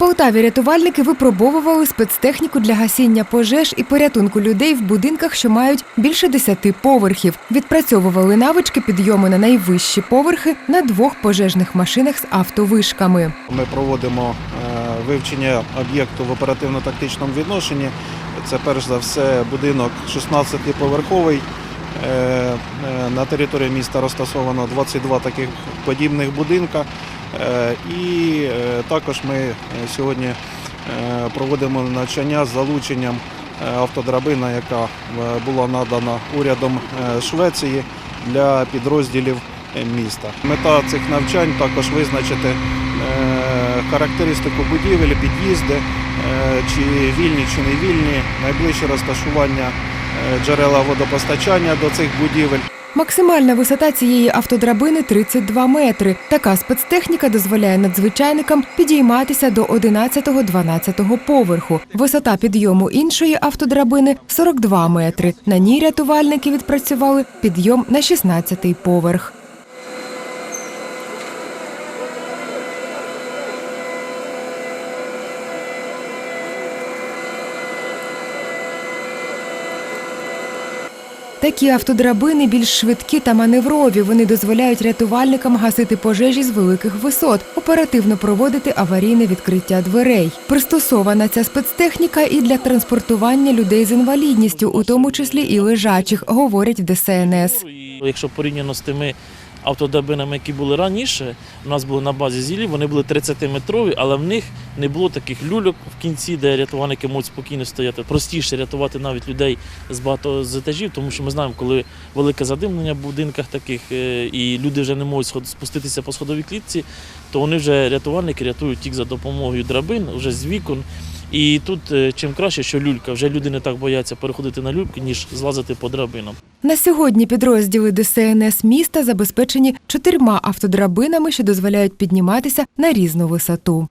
Полтаві рятувальники випробовували спецтехніку для гасіння пожеж і порятунку людей в будинках, що мають більше десяти поверхів. Відпрацьовували навички підйому на найвищі поверхи на двох пожежних машинах з автовишками. Ми проводимо е, вивчення об'єкту в оперативно-тактичному відношенні. Це перш за все будинок 16-поверховий. Е, е, На території міста розташовано 22 таких подібних будинка. Е, І е, також ми е, сьогодні проводимо навчання з залученням автодрабина, яка була надана урядом Швеції для підрозділів міста. Мета цих навчань також визначити характеристику будівель, під'їзди, чи вільні, чи не вільні, найближче розташування джерела водопостачання до цих будівель. Максимальна висота цієї автодрабини 32 метри. Така спецтехніка дозволяє надзвичайникам підійматися до 11-12 поверху. Висота підйому іншої автодрабини 42 метри. На ній рятувальники відпрацювали підйом на 16-й поверх. Такі автодрабини більш швидкі та маневрові. Вони дозволяють рятувальникам гасити пожежі з великих висот, оперативно проводити аварійне відкриття дверей. Пристосована ця спецтехніка і для транспортування людей з інвалідністю, у тому числі і лежачих, говорять в ДСНС. Якщо порівняно з тими автодрабинами, які були раніше, у нас були на базі зілі, вони були 30-метрові, але в них не було таких люльок в кінці, де рятувальники можуть спокійно стояти. Простіше рятувати навіть людей з багато з етажів, тому що ми знаємо, коли велике задимлення в будинках таких, е, і люди вже не можуть спуститися по сходовій клітці, то вони вже рятувальники рятують тільки за допомогою драбин, вже з вікон. І тут е, чим краще, що люлька, вже люди не так бояться переходити на люльку, ніж злазити по драбинам. На сьогодні підрозділи ДСНС міста забезпечені чотирма автодрабинами, що дозволяють підніматися на різну висоту.